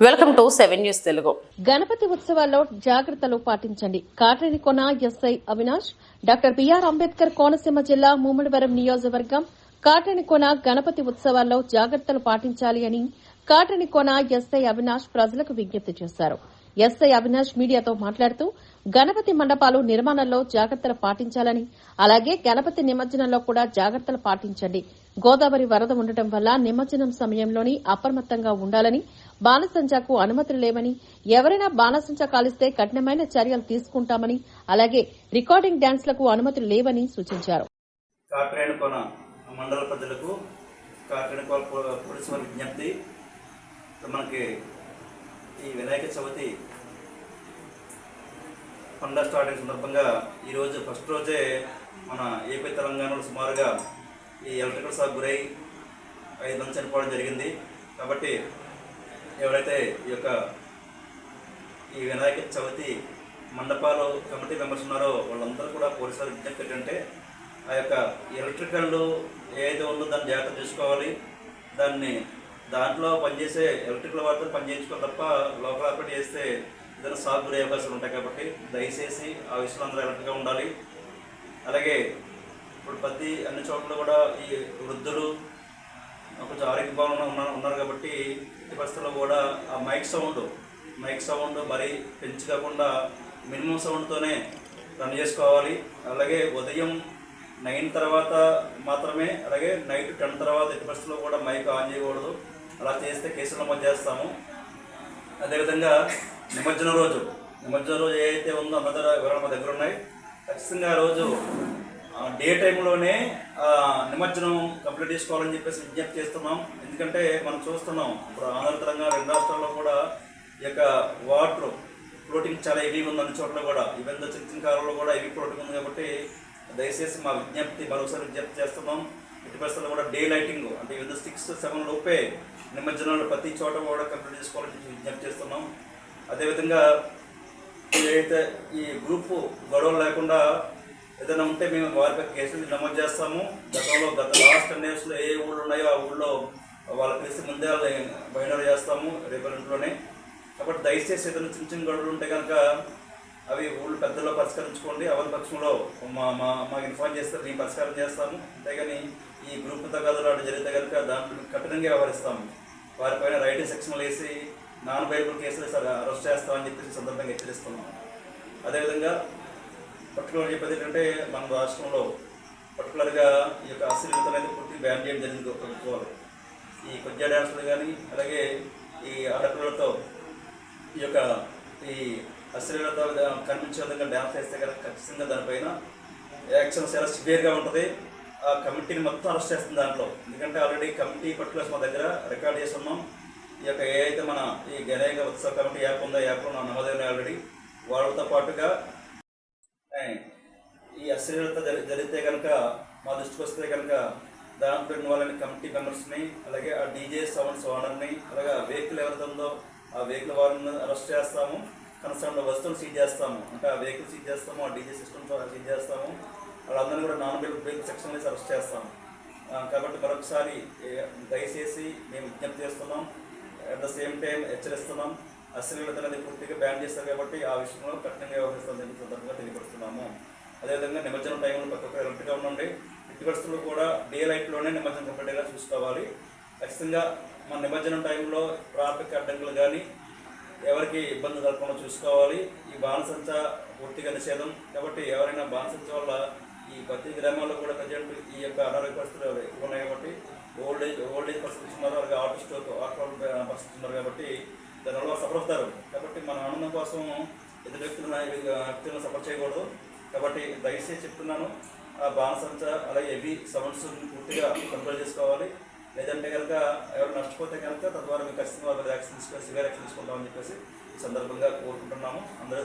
Welcome to seven news Telugu. Ganapati ఉత్సవాల్లో జాగ్రత్తలు పాటించండి. Katrenikona SI Avinash doctor BR Ambedkar Konaseema జిల్లా ముమ్మడివరం నియోజకవర్గం కాట్రేని కొన గణపతి ఉత్సవాల్లో జాగ్రత్తలు పాటించాలి అని కాట్రేని కొన ఎస్ఐ అవినాష్ ప్రజలకు విజ్ఞప్తి చేశారు. ఎస్ఐ అవినాష్ మీడియాతో మాట్లాడుతూ గణపతి మండపాలు నిర్మాణంలో జాగ్రత్తలు పాటించాలని అలాగే గణపతి నిమజ్జనంలో కూడా జాగ్రత్తలు పాటించండి. గోదావరి వరద ఉండటం వల్ల నిమజ్జనం సమయంలోని అప్రమత్తంగా ఉండాలని బాణసంచాకు అనుమతులు లేవని ఎవరైనా బాణసంచా కాలిస్తే కఠినమైన చర్యలు తీసుకుంటామని అలాగే రికార్డింగ్ డాన్స్లకు అనుమతులు లేవని సూచించారు. కాకరేణ మండల ప్రజలకు పోలీసు వారి విజ్ఞప్తి. మనకి ఈ వినాయక చవితి పండుగ స్టార్టింగ్ సందర్భంగా ఈరోజు ఫస్ట్ రోజే మన ఏపీ తెలంగాణలో సుమారుగా ఈ ఎలక్ట్రికల్ షాక్ గురై ఐదు మంది చనిపోవడం జరిగింది. కాబట్టి ఎవరైతే ఈ యొక్క ఈ వినాయక చవితి మండపాలు కమిటీ మెంబర్స్ ఉన్నారో వాళ్ళందరూ కూడా పోలీసులు విజ్ఞప్తి ఏంటంటే ఆ యొక్క ఎలక్ట్రికల్ ఏదైతే ఉందో దాన్ని జాగ్రత్త చూసుకోవాలి దాన్ని దాంట్లో పనిచేసే ఎలక్ట్రికల్ వాటితో పనిచేయించుకోవాలి తప్ప లోపల ఆపరేట్ చేస్తే ఏదైనా షాక్ గురే అవకాశాలు ఉంటాయి కాబట్టి దయచేసి ఆ విషయంలో అందరూ ఎలక్ట్రిక్గా ఉండాలి. అలాగే ఇప్పుడు ప్రతి అన్ని చోట్ల కూడా ఈ వృద్ధులు కొంచెం ఆరోగ్య భావన ఉన్నా ఉన్నారు కాబట్టి ఈ పరిస్థితుల్లో కూడా ఆ మైక్ సౌండ్ మైక్ సౌండ్ మరీ పెంచి కాకుండా మినిమం సౌండ్తోనే రన్ చేసుకోవాలి. అలాగే ఉదయం నైన్ తర్వాత మాత్రమే అలాగే నైట్ టెన్ తర్వాత ఎట్టి పరిస్థితుల్లో కూడా మైక్ ఆన్ చేయకూడదు. అలా చేస్తే కేసులు నమోదు చేస్తాము అదేవిధంగా నిమజ్జనం రోజు నిమజ్జనం రోజు ఏదైతే ఉందో అందరూ వివరాలు మా దగ్గర ఉన్నాయి ఖచ్చితంగా ఆ రోజు డే టైంలోనే నిమజ్జనం కంప్లీట్ చేసుకోవాలని చెప్పేసి విజ్ఞప్తి చేస్తున్నాం. ఎందుకంటే మనం చూస్తున్నాం ఇప్పుడు ఆంధ్ర తెలంగాణ రెండు రాష్ట్రాల్లో కూడా ఈ యొక్క వాటర్ ఫ్లోటింగ్ చాలా హెవీగా ఉంది అన్ని చోట్ల కూడా. ఈవెన్ చిన్న కాలంలో కూడా హెవీ ఫ్లోటింగ్ ఉంది కాబట్టి దయచేసి మా విజ్ఞప్తి మరోసారి విజ్ఞప్తి చేస్తున్నాం. ఇటు పరిస్థితుల్లో కూడా డే లైటింగ్ అంటే ఈవెన్ సిక్స్ సెవెన్ లోపే నిమజ్జనాలు ప్రతి చోట కూడా కంప్లీట్ చేసుకోవాలని చెప్పి విజ్ఞప్తి చేస్తున్నాం. అదేవిధంగా ఏదైతే ఈ గ్రూప్ గొడవలు లేకుండా ఏదైనా ఉంటే మేము వారిపై కేసులు నమోదు చేస్తాము. గతంలో గత లాస్ట్ టెన్ డేస్లో ఏ ఊళ్ళు ఉన్నాయో ఆ ఊళ్ళో వాళ్ళ తెలిసి ముందే బయట చేస్తాము రేపటిలోనే కాబట్టి దయచేసి ఏదైనా చిన్న చిన్న గడువులు ఉంటే కనుక అవి ఊళ్ళు పెద్దలో పరిష్కరించుకోండి. అవరి పక్షంలో మా మా మాకు ఇన్ఫార్మ్ చేస్తే మేము పరిష్కారం చేస్తాము. అంతేగాని ఈ గ్రూప్ తగాదులు అటు జరిగితే కనుక దాంట్లో కఠినంగా వ్యవహరిస్తాము. వారిపైన రైటింగ్ సెక్షన్లు వేసి నాన్ బైబుల్ కేసులు సార్ అరెస్ట్ చేస్తామని చెప్పేసి సందర్భంగా హెచ్చరిస్తున్నాం అదేవిధంగా పర్టికులర్ చెప్పేది ఏంటంటే మన రాష్ట్రంలో పర్టికులర్గా ఈ యొక్క అశ్లీలత అనేది పూర్తి బ్యాన్ చేయడం జరిగింది ప్రభుత్వాలు. ఈ కొద్దిగా డ్యాన్సులు కానీ అలాగే ఈ ఆడపిల్లలతో ఈ యొక్క ఈ అశ్లీలత కనిపించే విధంగా డ్యాన్స్ చేస్తే కనుక ఖచ్చితంగా దానిపైన యాక్షన్ చాలా సివియర్గా ఉంటుంది. ఆ కమిటీని మొత్తం అరెస్ట్ చేస్తుంది దాంట్లో. ఎందుకంటే ఆల్రెడీ కమిటీ పర్టికులర్స్ మా దగ్గర రికార్డ్ చేసి ఉన్నాం ఈ యొక్క ఏదైతే మన ఈ గణేక ఉత్సవ కమిటీ యాప్ ఉందో యాప్ యాప్లో నమోదైన ఆల్రెడీ వాళ్ళతో పాటుగా అశ్లీలత జరి- జరిగితే కనుక మా దృష్టికి వస్తే కనుక దాంట్లో వాళ్ళని కమిటీ మెంబర్స్ని అలాగే ఆ డీజే సౌండ్స్ ఓనర్ని అలాగే ఆ వెహికల్ ఎవరితో ఉందో ఆ వెహికల్ వారిని అరెస్ట్ చేస్తాము. కన్సర్న్ వస్తువులు సీజ్ చేస్తాము. అంటే ఆ వెహికల్ సీజ్ చేస్తాము ఆ డీజే సిస్టమ్స్ సీజ్ చేస్తాము. వాళ్ళందరినీ కూడా నాన్ వెహికల్ వెహికల్ సెక్షన్ వేసి అరెస్ట్ చేస్తాము. కాబట్టి మరొకసారి దయచేసి మేము విజ్ఞప్తి చేస్తున్నాం. అట్ ద సేమ్ టైం హెచ్చరిస్తున్నాం. అశ్లీలత అనేది పూర్తిగా బ్యాన్ చేస్తారు కాబట్టి ఆ విషయంలో కఠినంగా వ్యవహరిస్తాం సందర్భంగా తెలియపరుస్తున్నాము అదేవిధంగా నిమజ్జనం టైంలో ప్రతి ఒక్కరు ఎలర్ట్గా ఉండండి. ఇంటి పరిస్థితులు కూడా డే లైట్లోనే నిమజ్జనం కంప్లీట్గా చూసుకోవాలి. ఖచ్చితంగా మన నిమజ్జనం టైంలో ట్రాఫిక్ అడ్డంకులు కానీ ఎవరికి ఇబ్బంది కలగకుండా చూసుకోవాలి. ఈ బాణసంచ పూర్తిగా నిషేధం. కాబట్టి ఎవరైనా బాణసంచ వల్ల ఈ ప్రతి గ్రామాల్లో కూడా ప్రజెంట్ ఈ యొక్క అనారోగ్య పరిస్థితులు ఎక్కువ ఉన్నాయి కాబట్టి ఓల్డ్ ఏజ్ ఓల్డ్ ఏజ్ పరిస్థితులు ఉన్నారు. అలాగే ఆటో స్టోక్ ఆటో ఉన్నారు కాబట్టి దానివల్ల సఫర్ అవుతారు. కాబట్టి మన ఆనందం కోసం ఎదురు వ్యక్తులను వ్యక్తులను సఫర్ చేయకూడదు. కాబట్టి దయచేసి చెప్తున్నాను ఆ బాణసంచ అలాగే హెవీ సౌండ్స్ పూర్తిగా కంట్రోల్ చేసుకోవాలి. లేదంటే కనుక ఎవరు నష్టపోతే కనుక తద్వారా మీకు ఖచ్చితంగా వాళ్ళ యాక్షన్ తీసుకొని సివియర్ యాక్షన్ తీసుకుంటామని చెప్పేసి ఈ సందర్భంగా కోరుకుంటున్నాము. అందరూ